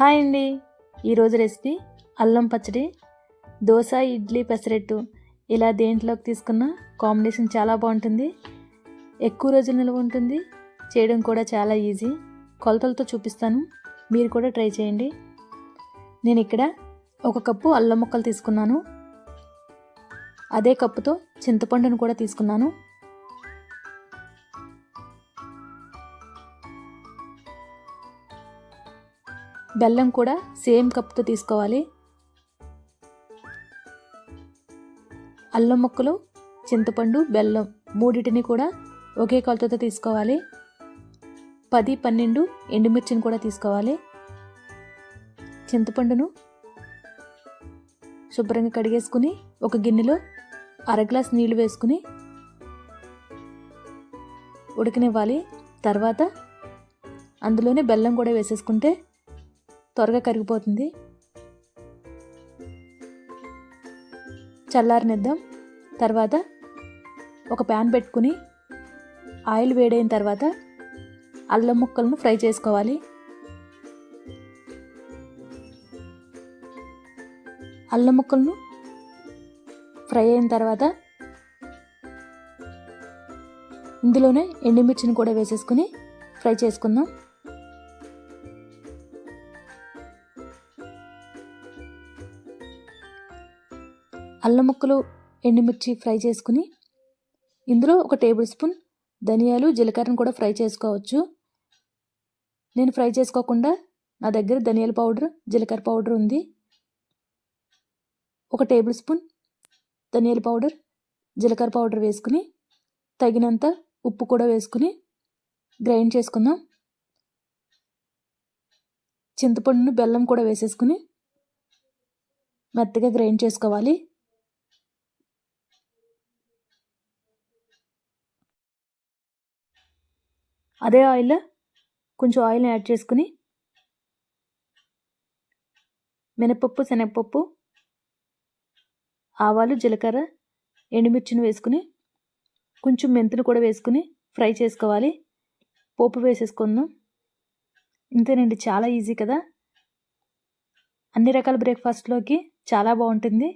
Hi అండి. ఈరోజు recipe అల్లం పచ్చడి దోశ ఇడ్లీ పెసరెట్టు. ఇలా దేంట్లోకి తీసుకున్న కాంబినేషన్ చాలా బాగుంటుంది. ఎక్కువ రోజులు నిల్వ ఉంటుంది. చేయడం కూడా చాలా ఈజీ. కొలతలతో చూపిస్తాను. మీరు కూడా ట్రై చేయండి. నేను ఇక్కడ ఒక కప్పు అల్లం ముక్కలు తీసుకున్నాను. అదే కప్పుతో చింతపండును కూడా తీసుకున్నాను. బెల్లం కూడా సేమ్ కప్తో తీసుకోవాలి. అల్లం ముక్కలు చింతపండు బెల్లం మూడింటిని కూడా ఒకే కొలతతో తీసుకోవాలి. పది పన్నెండు ఎండుమిర్చిని కూడా తీసుకోవాలి. చింతపండును శుభ్రంగా కడిగేసుకుని ఒక గిన్నెలో అర గ్లాస్ నీళ్ళు వేసుకుని ఉడకనివ్వాలి. తర్వాత అందులోనే బెల్లం కూడా వేసేసుకుంటే త్వరగా కరిగిపోతుంది. చల్లారనిద్దాం. తర్వాత ఒక ప్యాన్ పెట్టుకుని ఆయిల్ వేడైన తర్వాత అల్లం ముక్కలను ఫ్రై చేసుకోవాలి. అల్లం ముక్కలను ఫ్రై అయిన తర్వాత ఇందులోనే ఎండుమిర్చిని కూడా వేసేసుకుని ఫ్రై చేసుకుందాం. అల్లం ముక్కలు ఎండుమిర్చి ఫ్రై చేసుకుని ఇందులో ఒక టేబుల్ స్పూన్ ధనియాలు జీలకర్రను కూడా ఫ్రై చేసుకోవచ్చు. నేను ఫ్రై చేసుకోకుండా నా దగ్గర ధనియాల పౌడర్ జీలకర్ర పౌడర్ ఉంది. ఒక టేబుల్ స్పూన్ ధనియాల పౌడర్ జీలకర్ర పౌడర్ వేసుకుని తగినంత ఉప్పు కూడా వేసుకుని గ్రైండ్ చేసుకుందాం. చింతపండును బెల్లం కూడా వేసేసుకుని మెత్తగా గ్రైండ్ చేసుకోవాలి. అదే ఆయిల్ కొంచెం ఆయిల్ యాడ్ చేసుకుని మినపప్పు శనగపప్పు ఆవాలు జీలకర్ర ఎండుమిర్చిని వేసుకుని కొంచెం మెంతులు కూడా వేసుకుని ఫ్రై చేసుకోవాలి. పోపు వేసేసుకుందాం. ఇంతేనండి చాలా ఈజీ కదా. అన్ని రకాల బ్రేక్ఫాస్ట్లోకి చాలా బాగుంటుంది.